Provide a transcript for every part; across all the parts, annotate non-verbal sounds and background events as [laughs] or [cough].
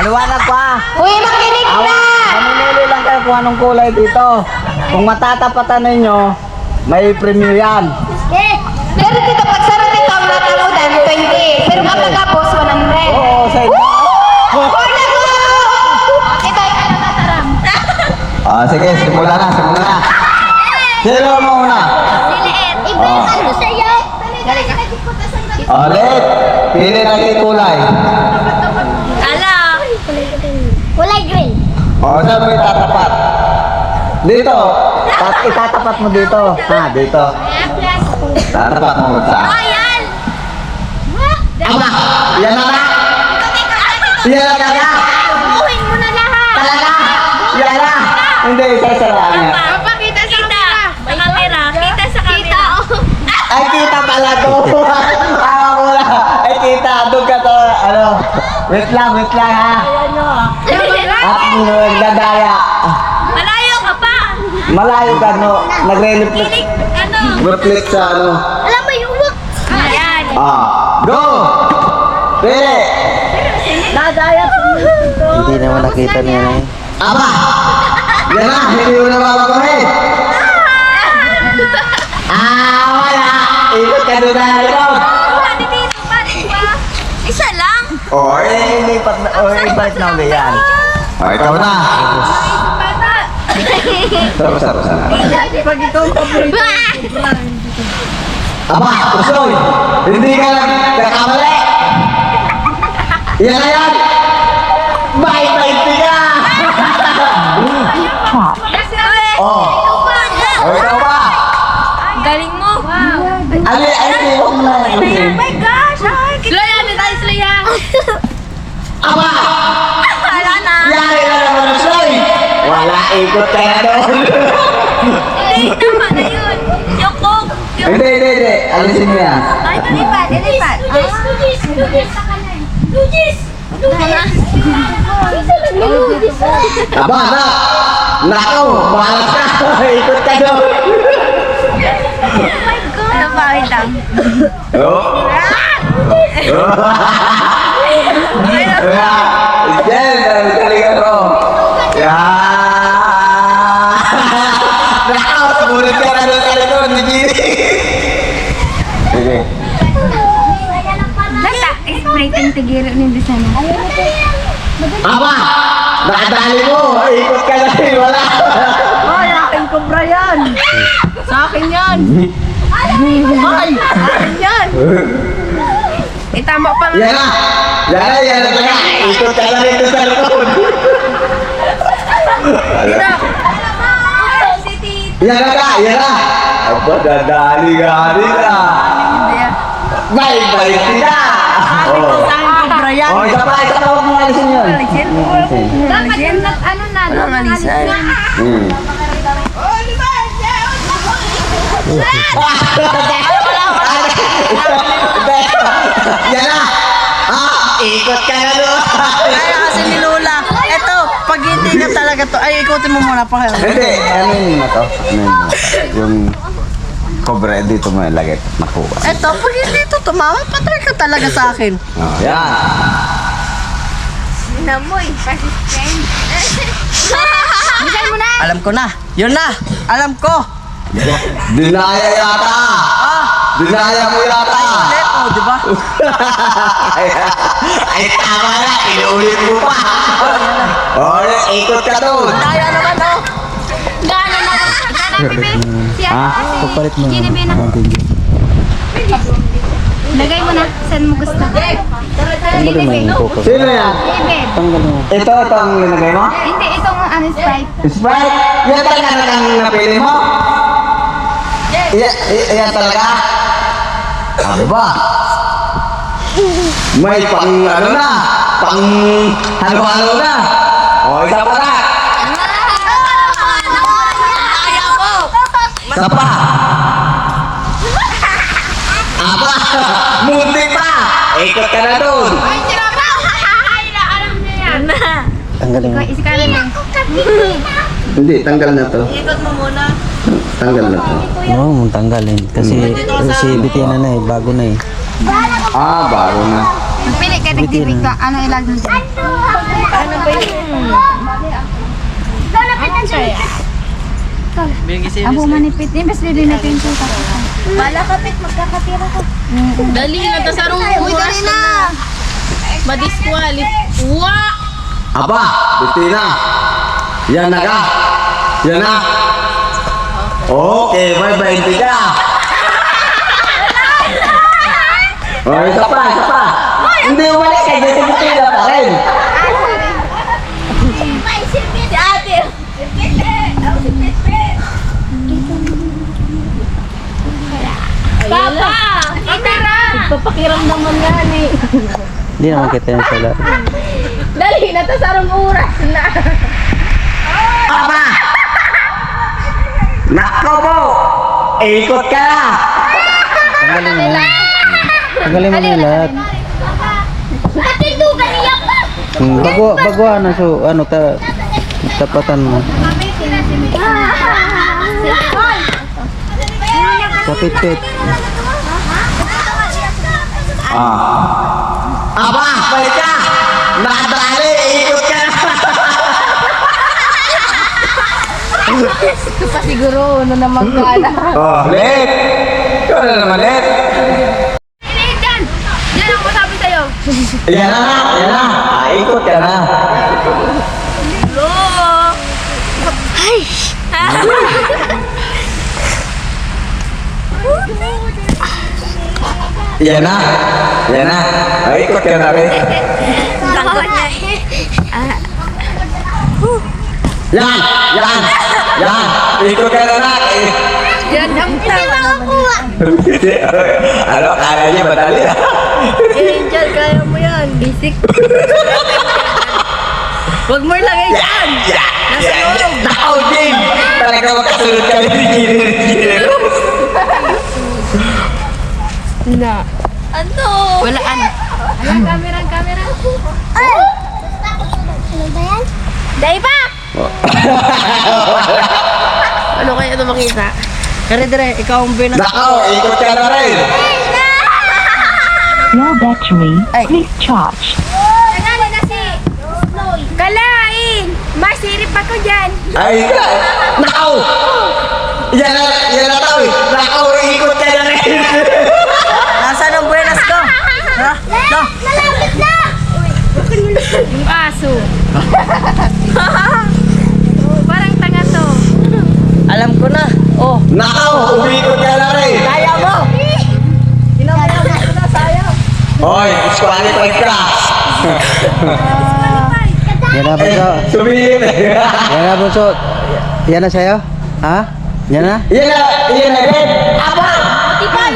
Maliwanag pa. Uy, makinig Awa, na! mamimili lang kayo kung anong kulay dito. Kung matatapatan ninyo, may premium yan. Eh, pero dito, pag sarap ito, ang natalodan, 20. Pero kapag tapos, 100. Oo, sa! Ito yung ano. Ah, sige, simula na, simula na. Sino mo una? Ibenta ko sa'yo. Galing ka. Ulit. Pili lang yung kulay. Ala! Kulay green. O, saan mo itatapat? Dito. Tat itatapat mo dito. Ha, dito. Tatapat mo sa. Ayan! Aba! Yan na na! Yan na na! Buhin mo na lahat! Talaga! Yan na! Hindi, isasaraan niya. Papakita sa camera. Sa camera. Kita sa camera. Ay, kita pala to. [laughs] Tama mo na. Ay, kita. Doon ka to. Ano? Wait lang, wait lang ha. Nagdadaya. Malayo ka pa. Malayo ka, no? Nagre-reflect. Ano? Reflect sa ano. Alam mo yung look. Ayan. Ah. Go! Pili! Hindi naman nakita niya na yun. Aba! Yan na, hindi mo na mapapahit. Ah, wala! Ikot ka doon na pati ba? Isa lang. O, eh, lipat na, o, ibalik na ulit yan. O, ikaw na. Tapos, tapos na. Pag ikaw paborito. Aba, Usoy! Hindi ka lang kakamali! Yan na yan! Bait-bait ka! Oh. O, ikaw pa! Galing mo. Wow. Ali, ali, huwag Wala, ikot ka na doon! Hindi, tama na yun. Yung coke. Yung... Hindi, hindi, hindi. Alisin mo yan. Ay, lilipat, lilipat. Lugis, lugis, lugis. Lugis. Lugis. Na! Nakaw, malas ka! [laughs] Ikot ka doon! Ano ba, wait lang. Oh! [laughs] Diyan, ang galing ako. Yan! Nakaw, sumunod ka na doon ka na doon, Nigiri. Sige. Nasa, tigiro ni Desana. Aba! Nakadali mo! Ikot ka na rin, wala! Ay, akin kobra yan! Sa akin yan! Ay! Akin yan! Itama pa Yan na! Yan na, yan na talaga! Ikot ka na rin sa likod! Yan na ka! Yan na! Aba, dadali-gali na! Bye-bye sila! Oh. Sa akin kobra yan! Oh, isa pa, isa pa, huwag mong alisin yun. Bakit yung nag, ano na, no? Alisan. Hmm. Yan na! Ah, ikot ka na doon! Kaya kasi ni Lola, eto, pag hindi ka talaga to, ay ikutin mo muna pa. Hindi, ano yun na to? Ano yun na? Yung cover dito mo ilagay. Nakuha. Eto, pag hindi to tumama, patay ka talaga sa akin. Oh, yan. Namoy. Persistent. Bigay mo na. Alam ko na. Yun na. Alam ko. Dinaya yata! Ah, Dinaya mo yata! ulit mo, di ba? [laughs] Ay, tama na! Inuulit mo pa! Oh, ikot ka doon! Kaya naman, oh. Ha? Pagpalit mo. Lagay mo na. Saan mo gusto. Gini, be. Sino yan? Bebe. Ito, ito ang linagay mo? Hindi, itong ano, Sprite. Sprite? Yan talaga ang napili mo? Yan, yan talaga? Ano ba? May pang ano na? Pang halo-halo na? O, isa pa na! Ayaw mo. Isa pa! Aba! Munti pa! Ikot ka na doon! Ay, sirapa. Ay, na, alam niya yan. Tanggalin mo. Isikalan mo. Hindi, tanggal na to. Ikot mo muna. Tanggal na to. Oo, oh, tanggalin. Kasi si Bitina na eh, bago na eh. Ah, bago na. Pili ka, nagtibig ka. Ano ilagay mo dyan? Abo manipit. Imbes lili na pinto ka. Bala kapit, magkakatira ka. Dali na, tas arong Uy, dali na. Madisqualif. Wa! Aba, Bettina. Yan na ka. Yan na. Okay, may 20 ka. Oh, isa pa, isa pa. Hindi umalik kay Betty Bettina pa rin. Papa! Itara! Papakiram naman yan eh. Hindi naman kita yung sala. Dali na, tas arong oras na. Aba! Nako po! Ikot ka na! Tanggalin mo. Tanggalin mo yung lahat. Katindugan niya pa! Hmm, bago, bago na so, ano, ta, tapatan mo. Kapit-pit. Ah. Aba! Balik ka! Nakadali! Ikot ka na! Ito pa siguro, ano naman kala. Oh, let! Ikaw na naman, let! Diyan! Diyan ang masabi sa'yo. Yan na! Yan na! Ah, ikot ka na! [laughs] Yan na! Yan na! Ah, ikot ka na rin! Yan! Yan! Yan! Ikot ka na na! Eh. Yan ang tama naman. ano, kala niya madali ah. Angel, kaya mo yan. Basic. Huwag mo ilagay yan. Nasa loob! Nakaw din! Talaga makasunod kami ni Gilid. Na. Ano? Wala an. Ang camera, camera. Ay! Ano ba yan? Daiba! [laughs] Ano kaya ito makita? Kare dire, ikaw ang binas. Nakaw, ikot ka na rin! Your battery, please charge. Nanalo na si Snowy. Kalain! Masirip ako dyan. Ay, nakaw! Yan na, yan na tao eh! Nakaw, ikot ka na rin! [laughs] Nasaan ang buenas ko? No. Malapit na! Yung aso. Oh, [laughs] parang tanga to. Alam ko na. Oh. Nakaw, umikot ka na rin! Kaya mo. Kinamaya mo ko na, sayang. Hoy, disqualified ka! Yan na, bunso. Sumilip! Yan na, bunso. Yan na sa'yo? Ha? Yan na? Yan na, yan na rin! Aba!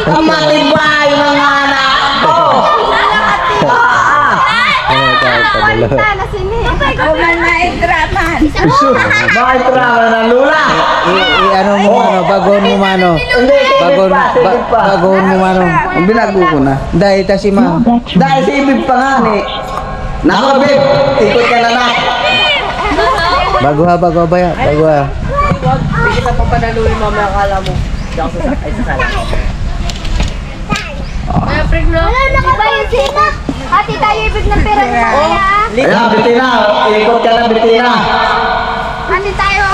Ang matibay mga anak ko! Ano, padalo. na sini. Huwag na itraman. Bakit trawa ng lula? I, i, ano mo, ano, mo, mano. Hindi, Bagoon, silip pa, ba, bagoon mo, mano. Ang binago ko na. Dahil ta si ma. Dahil si Ibig pa nga ni. Nako, Bib! Ikot ka na na! Bago ha, bago ha ba yan? Bago ha. Huwag, hindi kita papanaluin mamaya akala mo. Hindi ako sasakay sa sala. Kaya prig no? Wala na ba yung sina? Ate tayo ibig ng pera niya. Ayan, Bitina! Ikot ka na, Bitina! Ate tayo.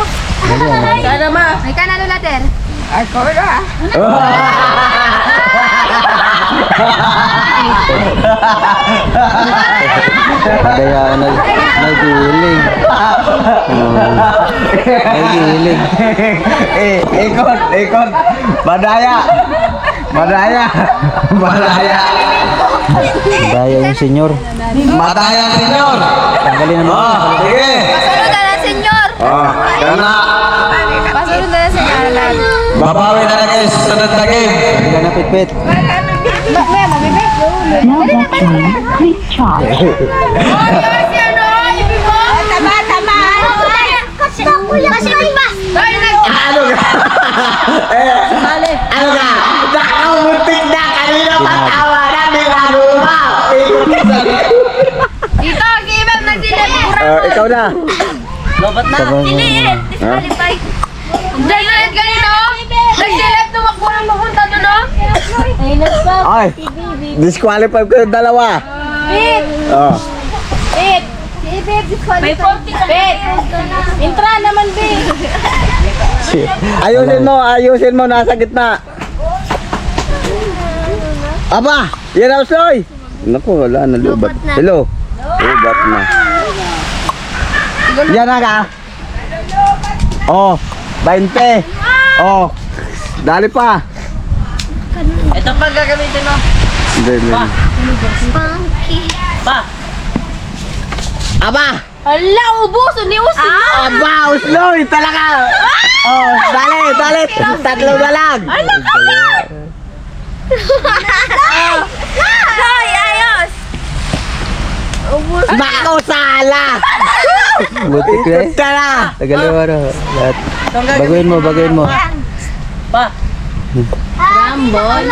Sana ma. May kanalo later. Kaya nag, nagiling. Oh, [laughs] nagiling. eh, ikot, ikot! Madaya! Madaya! Madaya! Daya yung senyor. Madaya, senyor! Tanggalin na mo. Oh, sige! Pasunod na lang, senyor. Oh, yan na! Pasunod na lang, senyor. Babawi na lang sa sunod na game! Hindi na pitpit. your battery, please charge. Tama, tama. Kasi kasi pa. Ano ka? eh, ano ka? Ikaw na! Lobat na. Diliit. Disqualify. Diliit ganito. Nagsilip, tumakbo ng mapunta doon, no? Ay! Disqualify ko yung dalawa! Pit. Oh. Pit. Si Babe, disqualify. May 40 ka. Pit. Intra naman, Babe. Ayusin mo, ayusin mo, nasa gitna. Aba, yan ang soy. Naku, wala na lubat. Hello. Lubat na. Yan na ka. Oh, 20. Oh, dali pa. Ito pa gagamitin mo. Hindi, hindi. Pa. Aba! Hala, ubos! Uniusin mo! Aba, usloy talaga! Oh, dali, dali. Tatlo na lang. Ano ka ba? Hoy, ayos! Ubus. Bako sala! Buti ko eh. Tagalin mo ano. Lahat. Baguhin mo, baguhin mo. Pa. Rambol.